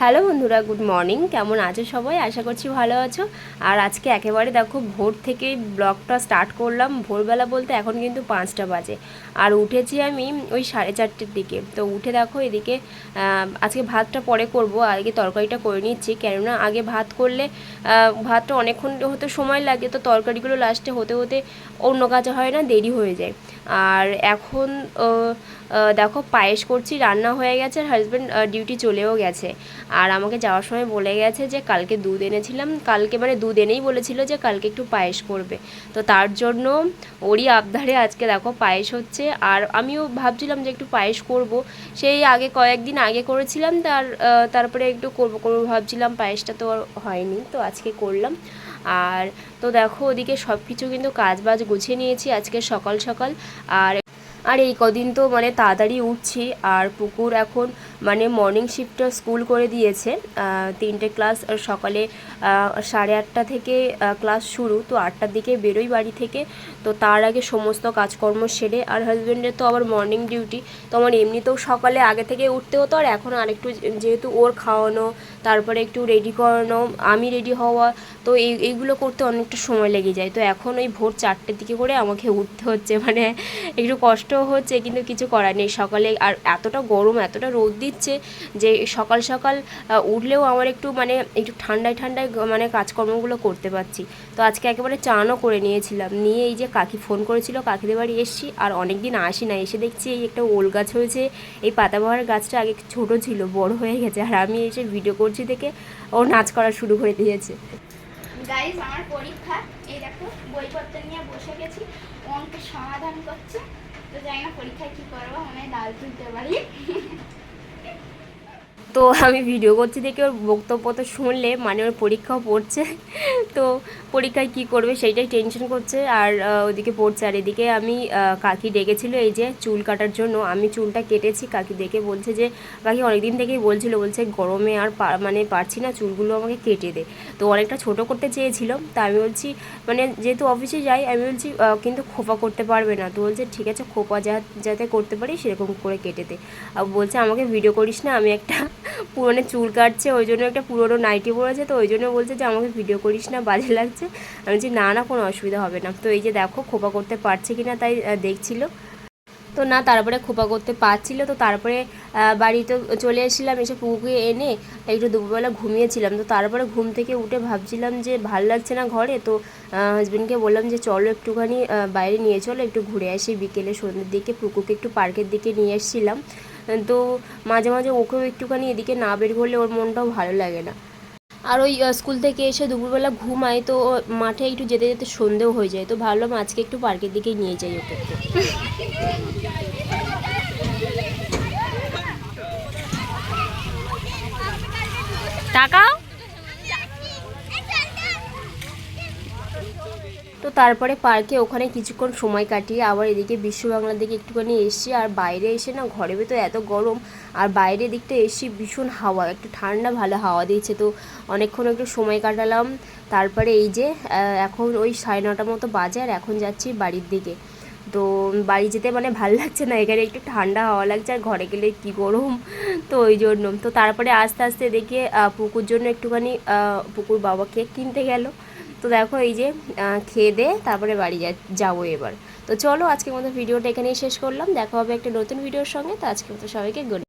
Hello বন্ধুরা, good morning. কেমন আছো সবাই? আশা করছি ভালো আছো। আর আজকে একেবারে দেখো, ভোর থেকে ব্লগটা স্টার্ট করলাম। ভোরবেলা বলতে এখন কিন্তু পাঁচটা বাজে। আর উঠেছি আমি ওই সাড়ে চারটের দিকে। তো উঠে দেখো এদিকে আজকে ভাতটা পরে করব। আগে তরকারিটা করে নিচ্ছি। কেননা আগে ভাত করলে ভাতটা অনেকক্ষণ হতে সময় লাগে। তো তরকারিগুলো লাস্টে হতে হতে অন্য কাজ হয় না, দেরি হয়ে যায়। আর এখন দেখো পায়েস করছি, রান্না হয়ে গেছে, আর হাজব্যান্ড ডিউটি চলেও গেছে। আর আমাকে যাওয়ার সময় বলে গেছে যে, কালকে দুধ এনেছিলাম, কালকে মানে দুধ এনেই বলেছিল যে, কালকে একটু পায়েস করবে। তো তার জন্য ওরই আবদারে আজকে দেখো পায়েস হচ্ছে, আর আমিও ভাবছিলাম যে, একটু পায়েস করব। সেই আগে কয়েকদিন আগে করেছিলাম, তার তারপরে একটু করব করব ভাবছিলাম, পায়েসটা তো আর হয়নি, তো আজকে করলাম। আর তো দেখো, ওদিকে সব কিছু কিন্তু কাজ বাজ গুছিয়ে নিয়েছি, আজকে সকাল সকাল। আর আর এই কদিন তো মানে তাড়াতাড়ি উঠছি, আর পুকুর এখন মানে মর্নিং শিফটটা স্কুল করে দিয়েছে। তিনটে ক্লাস সকালে সাড়ে আটটা থেকে ক্লাস শুরু, তো আটটার দিকে বেরোই বাড়ি থেকে। তো তার আগে সমস্ত কাজকর্ম সেরে, আর হাজব্যান্ডের তো আবার মর্নিং ডিউটি তো আমার এমনিতেও সকালে আগে থেকে উঠতে হতো, আর এখন আরেকটু যেহেতু ওর খাওয়ানো, তারপরে একটু রেডি করানো, আমি রেডি হওয়া, তো এই, এইগুলো করতে অনেকটা সময় লেগে যায়। তো এখন ওই ভোর চারটের দিকে করে আমাকে উঠতে হচ্ছে মানে একটু কষ্টও হচ্ছে, কিন্তু কিছু করার নেই। সকালে আর এতটা গরম, এতটা রোদ দিচ্ছে যে সকাল সকাল উঠলেও আমার একটু মানে একটু ঠান্ডায় ঠান্ডায় মানে কাজকর্মগুলো করতে পারছি। তো আজকে একেবারে চানও করে নিয়েছিলাম। নিয়ে এই যে কাকি ফোন করেছিল, কাকিদের বাড়ি এসছি আর অনেক দিন আসি না এসে দেখছি এই একটা ওল গাছ হয়েছে। এই পাতাবাহার গাছটা আগে ছোট ছিল, বড় হয়ে গেছে। আর আমি এসে ভিডিও করছি দেখে ও নাচ করা শুরু করে দিয়েছে। গাইস আমার পরীক্ষা। এই দেখো, বইপত্র নিয়ে বসে গেছি। অঙ্কের সমাধান করছে। তো জানি না পরীক্ষায় কি করব? মানে ডাল তুলতে পারি। তো আমি ভিডিও করছি দেখে ওর বক্তব্য তো শুনলে মানে ওর পরীক্ষাও পড়ছে। তো পরীক্ষায় কি করবে সেইটাই টেনশন করছে। আর ওদিকে পড়ছে। আর এদিকে আমি কাকি ডেকেছিল এই যে চুল কাটার জন্য। আমি চুলটা কেটেছি। কাকি দেখে বলছে যে, কাকি অনেকদিন থেকেই বলছিল, বলছে গরমে আর মানে পারছি না, চুলগুলো আমাকে কেটে দে। তো অনেকটা ছোট করতে চেয়েছিল। তা আমি বলছি মানে যেহেতু অফিসে যাই, আমি বলছি কিন্তু খোপা করতে পারবে না। তো বলছে, ঠিক আছে, খোপা যা, যাতে করতে পারি, সেরকম করে কেটে দে। আর বলছে, আমাকে ভিডিও করিস না, আমি একটা পুরনো চুল কাটছে, ওই জন্য একটা পুরনো নাইটি পরেছে তো ওই জন্য বলছে যে আমাকে ভিডিও করিস না, বাজে লাগছে। আমি বলছি, না না, কোনো অসুবিধা হবে না। তো এই যে দেখো, খোপা করতে পারছে কি না তাই দেখছিল। তো না, তারপরে খোপা করতে পারছিল, তো তারপরে বাড়িতে চলে এসেছিলাম, এসে পুকুকে এনে একটু দুপুরবেলা ঘুমিয়েছিলাম। তো তারপরে ঘুম থেকে উঠে ভাবছিলাম যে ভালো লাগছে না ঘরে, তো হাজবেন্ডকে বললাম যে, চলো একটুখানি বাইরে নিয়ে চলো, একটু ঘুরে আসি বিকেলে সন্ধ্যের দিকে পুকুকে একটু পার্কের দিকে নিয়ে এসেছিলাম। তো মাঝে মাঝে ওকেও একটুখানি এদিকে না বের করলে ওর মনটাও ভালো লাগে না। আর ওই স্কুল থেকে এসে দুপুরবেলা ঘুমায় তো মাঠে একটু যেতে যেতে সন্ধেও হয়ে যায়। তো ভাবলাম আজকে একটু পার্কের দিকেই নিয়ে যাই ওকে। টাকা তো তারপরে পার্কে ওখানে কিছুক্ষণ সময় কাটিয়ে আবার এদিকে বিশ্ব বাংলার দিকে একটুখানি এসছি। আর বাইরে এসে না ঘরের ভেতর এত গরম, আর বাইরে দিকটা এসছি ভীষণ হাওয়া, একটু ঠান্ডা ভালো হাওয়া দিয়েছে। তো অনেকক্ষণ একটু সময় কাটালাম। তারপরে এই যে এখন ওই সাড়ে নটা মতো বাজে আর এখন যাচ্ছি বাড়ির দিকে। তো বাড়ি যেতে মানে ভালো লাগছে না, এখানে একটু ঠান্ডা হাওয়া লাগছে আর ঘরে গেলে কি গরম। তো ওই জন্য, তো তারপরে আস্তে আস্তে দেখে পুকুর জন্য একটুখানি পুকুর বাবা কেক কিনতে গেল। তো দেখো এই যে খেয়ে দে, তারপরে বাড়ি যাব এবার। তো চলো, আজকের মতো ভিডিওটা এখানেই শেষ করলাম। দেখা হবে একটা নতুন ভিডিওর সঙ্গে। তো আজকের মতো সবাইকে গুড